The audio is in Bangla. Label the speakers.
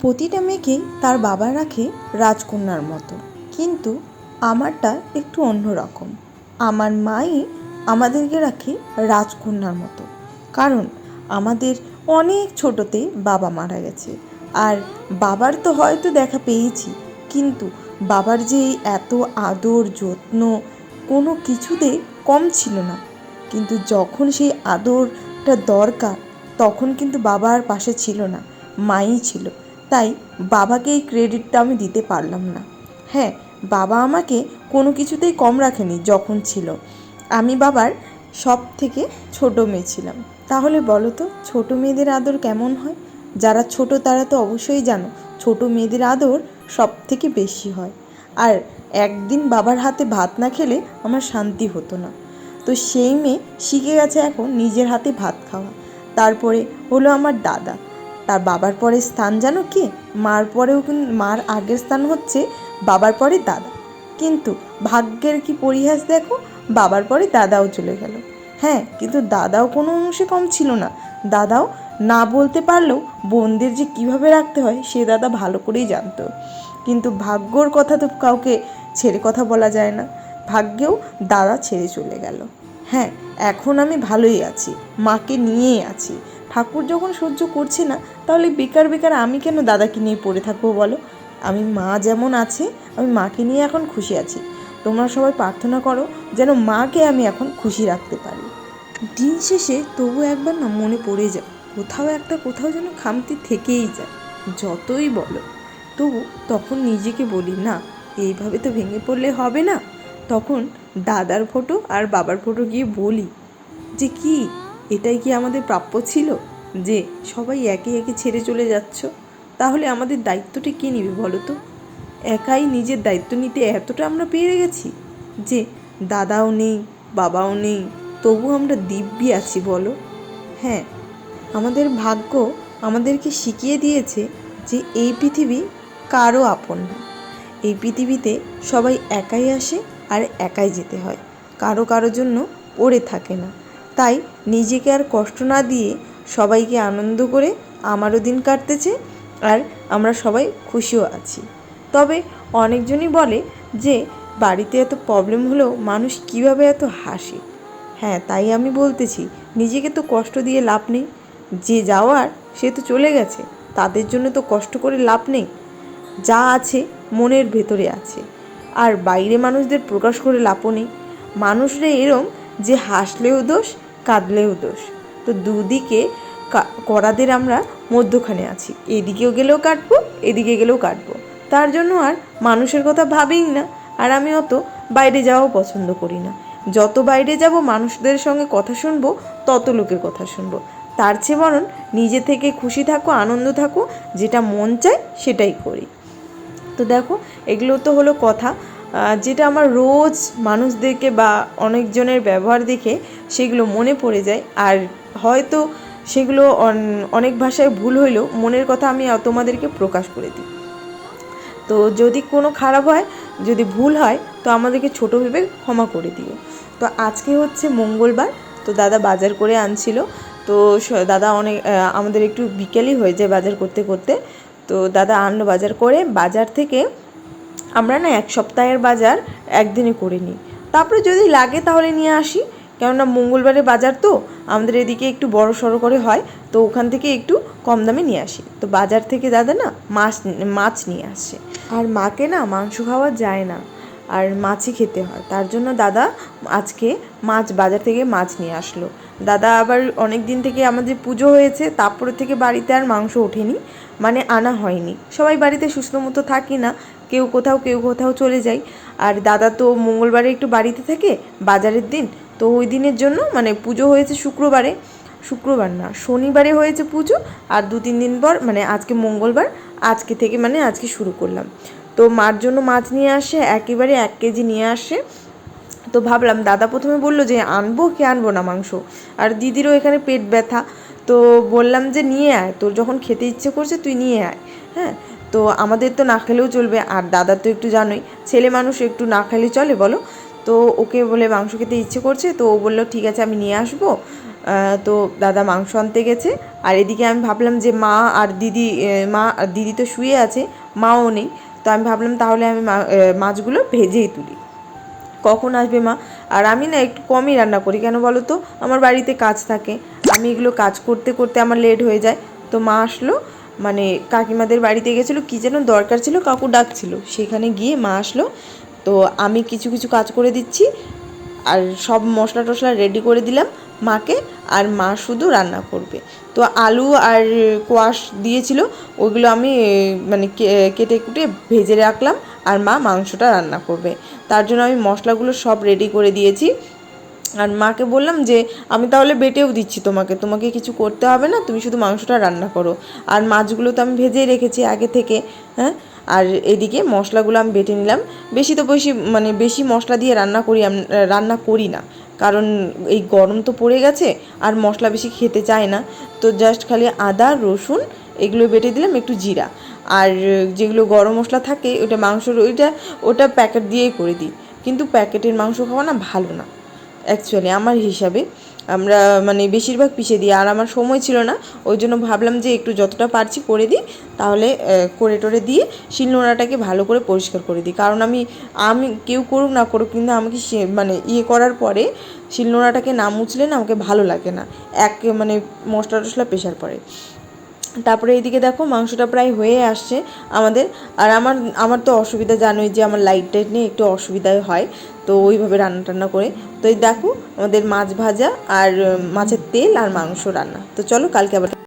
Speaker 1: প্রতিটা মেয়েকেই তার বাবা রাখে রাজকন্যার মতো। কিন্তু আমারটা একটু অন্যরকম। আমার মাই আমাদেরকে রাখে রাজকন্যার মতো। কারণ আমাদের অনেক ছোটোতে বাবা মারা গেছে। আর বাবার তো হয়তো দেখা পেয়েছি, কিন্তু বাবার যে এত আদর, যত্ন কোনো কিছুতে কম ছিল না। কিন্তু যখন সেই আদরটা দরকার, তখন কিন্তু বাবার পাশে ছিল না, মাই ছিল। তাই বাবাকে এই ক্রেডিটটা আমি দিতে পারলাম না। হ্যাঁ বাবা আমাকে কোনো কিছুতেই কম রাখেনি যখন ছিল। আমি বাবার সব থেকে ছোট মেয়ে ছিলাম। তাহলে বলো তো, ছোটো মেয়েদের আদর কেমন হয়? যারা ছোট তারা তো অবশ্যই জানো, ছোট মেয়েদের আদর সব থেকে বেশি হয়। আর একদিন বাবার হাতে ভাত না খেলে আমার শান্তি হতো না। তো সেই মেয়ে শিখে গেছে এখন নিজের হাতে ভাত খাওয়া। তারপরে হলো আমার দাদা। তার বাবার পরে স্থান জানো কি? মার পরেও মার আগের স্থান হচ্ছে বাবার পরে দাদা। কিন্তু ভাগ্যের কি পরিহাস দেখো? বাবার পরে দাদাও চলে গেল। হ্যাঁ কিন্তু দাদাও কোনো অংশে কম ছিল না। দাদাও না বলতে পারলেও বোনদের যে কীভাবে রাখতে হয় সে দাদা ভালো করেই জানতো। কিন্তু ভাগ্যর কথা তো কাউকে ছেড়ে কথা বলা যায় না। ভাগ্যেও দাদা ছেড়ে চলে গেল। হ্যাঁ এখন আমি ভালোই আছি। মাকে নিয়েই আছি। ঠাকুর যখন সহ্য করছে না, তাহলে বেকার বেকার আমি কেন দাদাকে নিয়ে পড়ে থাকব বলো? আমি মা যেমন আছে, আমি মাকে নিয়ে এখন খুশি আছি। তোমরা সবাই প্রার্থনা করো যেন মাকে আমি এখন খুশি রাখতে পারি। দিন শেষে তবু একবার না মনে পড়ে যায়, কোথাও একটা কোথাও যেন খামতি থেকেই যায়, যতই বলো। তবু তখন নিজেকে বলি, না, এইভাবে তো ভেঙে পড়লে হবে না। তখন দাদার ফটো আর বাবার ফটো গিয়ে বলি যে, কি? এটাই কি আমাদের প্রাপ্য ছিল? যে সবাই একে একে ছেড়ে চলে যাচ্ছ, তাহলে আমাদের দায়িত্বটা কে নেবে বলো তো? একাই নিজের দায়িত্ব নিতে এতটা আমরা পেরে গেছি? যে দাদাও নেই, বাবাও নেই, তবু আমরা দিব্যি আছি বলো? হ্যাঁ আমাদের ভাগ্য আমাদেরকে শিখিয়ে দিয়েছে যে এই পৃথিবী কারও আপন না। এই পৃথিবীতে সবাই একাই আসে আর একাই যেতে হয়। কারও কারও জন্য পড়ে থাকে না। তাই নিজেকে আর কষ্ট না দিয়ে সবাইকে আনন্দ করে আমারও দিন কাটতেছে আর আমরা সবাই খুশিও আছি। তবে অনেকজনই বলে যে, বাড়িতে এত প্রবলেম হলেও মানুষ কীভাবে এত হাসে? হ্যাঁ তাই আমি বলতেছি, নিজেকে তো কষ্ট দিয়ে লাভ নেই। যে যাওয়ার, সে তো চলে গেছে। তাদের জন্য তো কষ্ট করে লাভ নেই। যা আছে, মনের ভেতরে আছে। আর বাইরে মানুষদের প্রকাশ করে লাভও নেই। মানুষরা এরম যে হাসলেও দোষ কাঁদলেও দোষ। তো দুদিকে কা- করাদের আমরা মধ্যখানে আছি। এদিকেও গেলেও কাটবো, এদিকে গেলেও কাটবো। তার জন্য আর মানুষের কথা ভাবেই না। আর আমি অত বাইরে যাওয়াও পছন্দ করি না। যত বাইরে যাব মানুষদের সঙ্গে কথা শুনব, তত লোকের কথা শুনব। তার চেয়ে বরং নিজে থেকে খুশি থাকো, আনন্দ থাকো, যেটা মন চায় সেটাই করি। তো দেখো, এগুলো তো হলো কথা। যেটা আমার রোজ মানুষদেরকে বা অনেকজনের ব্যবহার দেখে সেগুলো মনে পড়ে যায়। আর হয়তো সেগুলো অন- অনেক ভাষায় ভুল হইলেও মনের কথা আমি তোমাদেরকে প্রকাশ করে দিই। তো যদি কোনো খারাপ হয়, যদি ভুল হয়, তো আমাদেরকে ছোটো ভেবে ক্ষমা করে দিও। তো আজকে হচ্ছে মঙ্গলবার, তো দাদা বাজার করে আনছিল। তো দাদা অনেক আমাদের একটু বিকেলই হয়ে যায় বাজার করতে করতে। তো দাদা আনলো বাজার করে। বাজার থেকে আমরা না এক সপ্তাহের বাজার একদিনে করে নিই। তারপরে যদি লাগে তাহলে নিয়ে আসি। কেননা মঙ্গলবারে বাজার তো, আমাদের এদিকে একটু বড় সড়ো করে হয়, তো ওখান থেকে একটু কম দামে নিয়ে আসি। তো বাজার থেকে দাদা না মাছ মাছ নিয়ে আসে। আর মাকে না মাংস খাওয়া যায় না, আর মাছই খেতে হয়। তার জন্য দাদা আজকে মাছ, বাজার থেকে মাছ নিয়ে আসলো। দাদা আবার অনেক দিন থেকে আমাদের পুজো হয়েছে, তারপরে থেকে বাড়িতে আর মাংস ওঠেনি মানে আনা হয়নি। সবাই বাড়িতে সুস্থ মতো থাকি না কেউ কোথাও কেউ কোথাও চলে যায়। আর দাদা তো মঙ্গলবারে একটু বাড়িতে থাকে, বাজারের দিন। তো ওই দিনের জন্য মানে পুজো হয়েছে শুক্রবারে। শুক্রবার না, শনিবারে হয়েছে পুজো আর দু তিন দিন পর মানে আজকে মঙ্গলবার, আজকে থেকে মানে আজকে শুরু করলাম। তো মার জন্য মাছ নিয়ে আসে, একেবারে এক কেজি নিয়ে আসে। তো ভাবলাম দাদা প্রথমে বলল যে আনব কি আনব না মাংস? আর দিদিরও এখানে পেট ব্যথা। তো বললাম যে নিয়ে আয়, তোর যখন খেতে ইচ্ছে করছে তুই নিয়ে আয়। হ্যাঁ তো আমাদের তো না খেলেও চলবে, আর দাদা তো একটু জানোই, ছেলে মানুষ একটু না খেলে চলে বলো। তো ওকে বলে মাংস খেতে ইচ্ছে করছে, তো ও বলল, ঠিক আছে, আমি নিয়ে আসব। তো দাদা মাংস আনতে গেছে, আর এদিকে আমি ভাবলাম যে মা আর দিদি মা আর দিদি তো শুয়ে আছে, মাও নেই। তো আমি ভাবলাম, তাহলে আমি মাছগুলো ভেজেই তুলি। কখন আসবে মা? আর আমি না একটু কমই রান্না করি, কেন বলো তো? আমার বাড়িতে কাজ থাকে, আমি এগুলো কাজ করতে করতে আমার লেট হয়ে যায়। তো মা আসলো মানে কাকিমাদের বাড়িতে গেছিল, কী যেন দরকার ছিল, কাকু ডাকছিল। সেখানে গিয়ে মা আসলো। তো আমি কিছু কিছু কাজ করে দিচ্ছি, আর সব মশলা টশলা রেডি করে দিলাম মাকে, আর মা শুধু রান্না করবে। তো আলু আর কোয়াশ দিয়েছিল, ওগুলো আমি মানে কেটে কুটে ভেজে রাখলাম, আর মা মাংসটা রান্না করবে। তার জন্য আমি মশলাগুলো সব রেডি করে দিয়েছি। আর মাকে বললাম যে, আমি তাহলে বেটেও দিচ্ছি তোমাকে তোমাকে কিছু করতে হবে না, তুমি শুধু মাংসটা রান্না করো। আর মাছগুলো তো আমি ভেজেই রেখেছি আগে থেকে হ্যাঁ? আর এদিকে মশলাগুলো আমি বেটে নিলাম। বেশি তো বেশি মানে বেশি মশলা দিয়ে রান্না করি আম- রান্না করি না। কারণ এই গরম তো পড়ে গেছে, আর মশলা বেশি খেতে চায় না। তো জাস্ট খালি আদা, রসুন, এগুলো বেটে দিলাম একটু জিরা। আর যেগুলো গরম মশলা থাকে ওটা মাংসর, ওইটা, ওটা প্যাকেট দিয়েই করে দিই। কিন্তু প্যাকেটের মাংস খাওয়া না ভালো না। অ্যাকচুয়ালি আমার হিসাবে আমরা মানে বেশিরভাগ পিষে দিই, আর আমার সময় ছিল না, ওই জন্য ভাবলাম যে একটু যতটা পারছি করে দিই, তাহলে করে টোরে দিয়ে শিলনোড়াটাকে ভালো করে পরিষ্কার করে দিই। কারণ আমি আমি কেউ করুক না করুক, কিন্তু আমাকে মানে ইয়ে করার পরে শিলনোড়াটাকে না মুছলে না আমাকে ভালো লাগে না, এক মানে মশলা টশলা পেশার পরে। তারপরে এইদিকে দেখো মাংসটা প্রায় হয়ে আসছে আমাদের। আর আমার আমার তো অসুবিধা, জানোই যে আমার লাইট টাইট নিয়ে একটু অসুবিধাই হয়, তো ওইভাবে রান্না টান্না করে। তো এই দেখো আমাদের মাছ ভাজা আর মাছের তেল আর মাংস রান্না। তো চলো কালকে আবার